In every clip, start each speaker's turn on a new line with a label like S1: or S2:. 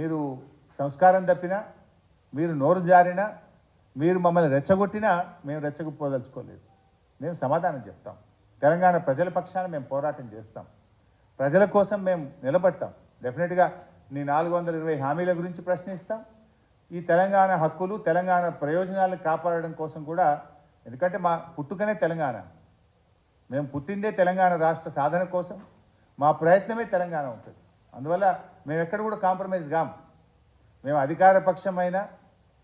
S1: మీరు సంస్కారం తప్పినా మీరు నోరు జారినా మీరు మమ్మల్ని రెచ్చగొట్టినా మేము రెచ్చగొప్పదలుచుకోలేదు మేము సమాధానం చెప్తాం. తెలంగాణ ప్రజల పక్షాన మేము పోరాటం చేస్తాం. ప్రజల కోసం మేము నిలబడతాం. డెఫినెట్గా నీ నాలుగు వందల ఇరవై హామీల గురించి ప్రశ్నిస్తాం. ఈ తెలంగాణ హక్కులు తెలంగాణ ప్రయోజనాలను కాపాడడం కోసం కూడా ఎందుకంటే మా పుట్టుకనే తెలంగాణ. మేము పుట్టిందే తెలంగాణ రాష్ట్ర సాధన కోసం. మా ప్రయత్నమే తెలంగాణ ఉంటుంది. అందువల్ల మేము ఎక్కడ కూడా కాంప్రమైజ్ కాం. మేము అధికార పక్షమైనా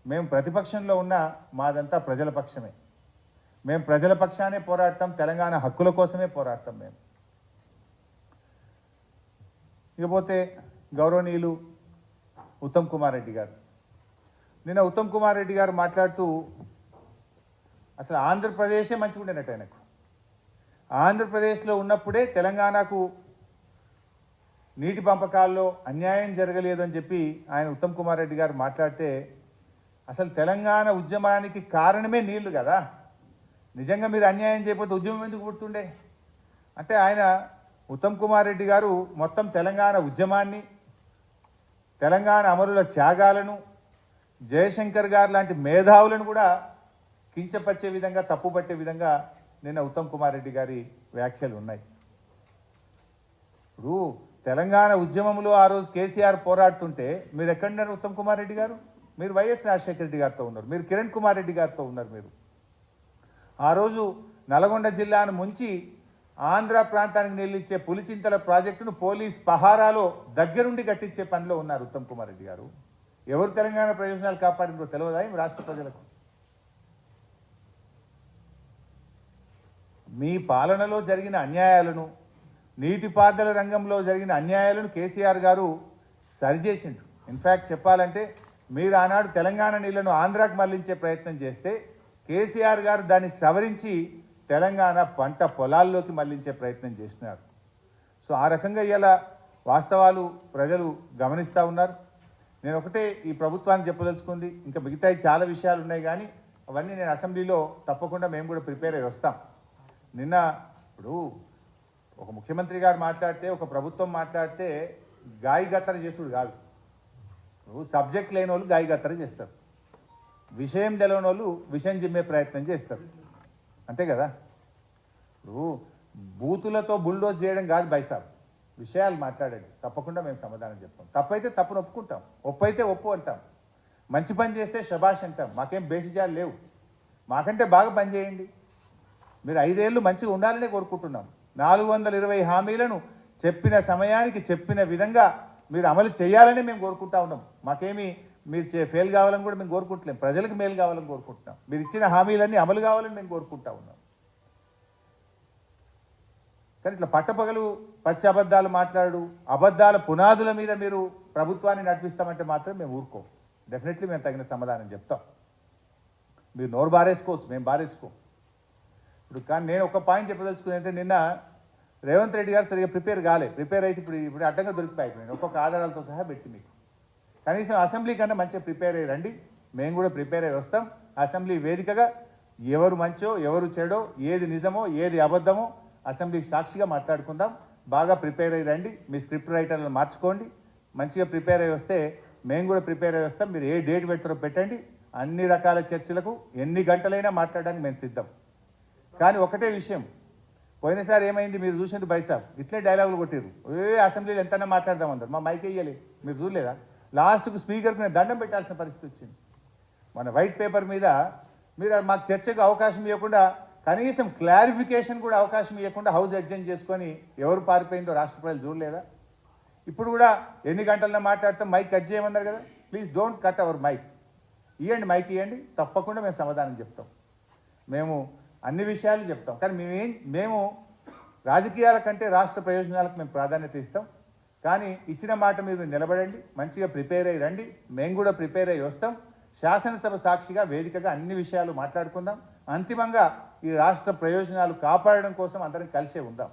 S1: మేము ప్రతిపక్షంలో ఉన్న మాదంతా ప్రజల పక్షమే. మేము ప్రజల పక్షానే పోరాడతాం తెలంగాణ హక్కుల కోసమే పోరాడతాం మేము. ఇకపోతే గౌరవనీయులు ఉత్తమ్ కుమార్ రెడ్డి గారు. నిన్న ఉత్తమ్ కుమార్ రెడ్డి గారు మాట్లాడుతూ అసలు ఆంధ్రప్రదేశే మంచిగుండేనట్టు ఆయనకు. ఆంధ్రప్రదేశ్లో ఉన్నప్పుడే తెలంగాణకు నీటి పంపకాల్లో అన్యాయం జరగలేదు అని చెప్పి ఆయన ఉత్తమ్ కుమార్ రెడ్డి గారు మాట్లాడితే అసలు తెలంగాణ ఉద్యమానికి కారణమే నీళ్ళు కదా? నిజంగా మీరు అన్యాయం చేయకపోతే ఉద్యమం ఎందుకు పుడుతుండే? అంటే ఆయన ఉత్తమ్ కుమార్ రెడ్డి గారు మొత్తం తెలంగాణ ఉద్యమాన్ని తెలంగాణ అమరుల త్యాగాలను జయశంకర్ గారు లాంటి మేధావులను కూడా కించపరిచే విధంగా తప్పుపట్టే విధంగా నిన్న ఉత్తమ్ కుమార్ రెడ్డి గారి వ్యాఖ్యలు ఉన్నాయి. ఇప్పుడు తెలంగాణ ఉద్యమంలో ఆ రోజు కేసీఆర్ పోరాడుతుంటే మీరు ఎక్కడున్నారు ఉత్తమ్ కుమార్ రెడ్డి గారు? మీరు వైఎస్ రాజశేఖర రెడ్డి గారితో ఉన్నారు. మీరు కిరణ్ కుమార్ రెడ్డి గారితో ఉన్నారు మీరు. ఆ రోజు నల్గొండ జిల్లాను ముంచి ఆంధ్ర ప్రాంతానికి నిలిచే పులిచింతల ప్రాజెక్టును పోలీస్ పహారాలో దగ్గరుండి కట్టించే పనిలో ఉన్నారు ఉత్తమ్ కుమార్ రెడ్డి గారు. ఎవరు తెలంగాణ ప్రయోజనాలు కాపాడిందో తెలియదా రాష్ట్ర ప్రజలకు? మీ పాలనలో జరిగిన అన్యాయాలను నీటిపారుదల రంగంలో జరిగిన అన్యాయాలను కేసీఆర్ గారు సరిచేసిండు ఇన్ఫ్యాక్ట్ చెప్పాలంటే మీరు ఆనాడు తెలంగాణ నీళ్ళను ఆంధ్రాకు మళ్ళించే ప్రయత్నం చేస్తే కేసీఆర్ గారు దాన్ని సవరించి తెలంగాణ పంట పొలాల్లోకి మళ్ళించే ప్రయత్నం చేసినారు. సో ఆ రకంగా ఇలా వాస్తవాలు ప్రజలు గమనిస్తూ ఉన్నారు. నేను ఒకటే ఈ ప్రభుత్వాన్ని చెప్పదలుచుకుంది. ఇంకా మిగతా చాలా విషయాలు ఉన్నాయి కానీ అవన్నీ నేను అసెంబ్లీలో తప్పకుండా మేము కూడా ప్రిపేర్ అయ్యి వస్తాం. నిన్న ఇప్పుడు ఒక ముఖ్యమంత్రి గారు మాట్లాడితే ఒక ప్రభుత్వం మాట్లాడితే గాయగత్తర చేసుడు కాదు. నువ్వు సబ్జెక్ట్ లేని వాళ్ళు గాయగత్తర చేస్తారు. విషయం తెలియని వాళ్ళు విషయం జిమ్మే ప్రయత్నం చేస్తారు. అంతే కదా? నువ్వు బూతులతో బుల్డోజ్ చేయడం కాదు బైసాబ్ విషయాలు మాట్లాడండి. తప్పకుండా మేము సమాధానం చెప్తాం. తప్పైతే తప్పును ఒప్పుకుంటాం. ఒప్పు అయితే ఒప్పు అంటాం. మంచి పని చేస్తే శబాష్ అంటాం. మాకేం బేసిజాలు లేవు. మాకంటే బాగా పని చేయండి. మీరు ఐదేళ్ళు మంచిగా ఉండాలనే కోరుకుంటున్నాం. నాలుగు వందల ఇరవై హామీలను చెప్పిన సమయానికి చెప్పిన విధంగా మీరు అమలు చేయాలని మేము కోరుకుంటా ఉన్నాం. మాకేమి మీరు చే ఫెయిల్ కావాలని కూడా మేము కోరుకుంటలేం. ప్రజలకు మేలు కావాలని కోరుకుంటున్నాం. మీరు ఇచ్చిన హామీలన్నీ అమలు కావాలని మేము కోరుకుంటా ఉన్నాం. కానీ ఇట్లా పట్టపగలు పచ్చి అబద్ధాలు మాట్లాడు అబద్ధాల పునాదుల మీద మీరు ప్రభుత్వాన్ని నడిపిస్తామంటే మాత్రం మేము ఊరుకోం. డెఫినెట్లీ మేము తగిన సమాధానం చెప్తాం. మీరు నోరు బారేసుకోవచ్చు మేము బారేసుకోం. ఇప్పుడు కానీ నేను ఒక పాయింట్ చెప్పదలుచుకుని అంటే నిన్న రేవంత్ రెడ్డి గారు సరిగా ప్రిపేర్ కాలే. ప్రిపేర్ అయితే ఇప్పుడు ఇప్పుడు అడ్డంగా దొరికిపోయి నేను. ఒక్కొక్క ఆధారాలతో సహా పెట్టి మీకు. కనీసం అసెంబ్లీ కన్నా మంచిగా ప్రిపేర్ అయ్యి రండి. మేము కూడా ప్రిపేర్ అయ్యి వస్తాం. అసెంబ్లీ వేదికగా ఎవరు మంచో ఎవరు చెడో ఏది నిజమో ఏది అబద్ధమో అసెంబ్లీ సాక్షిగా మాట్లాడుకుందాం. బాగా ప్రిపేర్ అయ్యి రండి. మీ స్క్రిప్ట్ రైటర్లను మార్చుకోండి. మంచిగా ప్రిపేర్ అయ్యి వస్తే మేము కూడా ప్రిపేర్ అయ్యి వస్తాం. మీరు ఏ డేట్ పెట్టారో పెట్టండి. అన్ని రకాల చర్చలకు ఎన్ని గంటలైనా మాట్లాడడానికి మేము సిద్ధం. కానీ ఒకటే విషయం. పోయినసారి ఏమైంది? మీరు చూసింది బైసాబ్ ఇట్లే డైలాగులు కొట్టారు ఏ అసెంబ్లీలో ఎంతైనా మాట్లాడదాం మా మైక్ వేయాలి మీరు చూడలేదా? లాస్ట్కు స్పీకర్కి నేను దండం పెట్టాల్సిన పరిస్థితి వచ్చింది. మన వైట్ పేపర్ మీద మీరు మాకు చర్చకు అవకాశం ఇవ్వకుండా కనీసం క్లారిఫికేషన్ కూడా అవకాశం ఇవ్వకుండా హౌస్ అడ్జెంట్ చేసుకొని ఎవరు పారిపోయిందో రాష్ట్ర ప్రజలు చూడలేదా? ఇప్పుడు కూడా ఎన్ని గంటల్లో మాట్లాడతాం మైక్ కట్ చేయమన్నారు కదా? Please don't cut our mic. ఇవ్వండి మైక్ ఇవ్వండి తప్పకుండా మేము సమాధానం చెప్తాం. మేము అన్ని విషయాలు చెప్తాం. కానీ మేమేం మేము రాజకీయాల కంటే రాష్ట్ర ప్రయోజనాలకు మేము ప్రాధాన్యత ఇస్తాం. కానీ ఇచ్చిన మాట మీరు నిలబడండి మంచిగా ప్రిపేర్ అయ్యి రండి మేము కూడా ప్రిపేర్ అయ్యి వస్తాం. శాసనసభ సాక్షిగా వేదికగా అన్ని విషయాలు మాట్లాడుకుందాం. అంతిమంగా ఈ రాష్ట్ర ప్రయోజనాలు కాపాడడం కోసం అందరం కలిసే ఉందాం.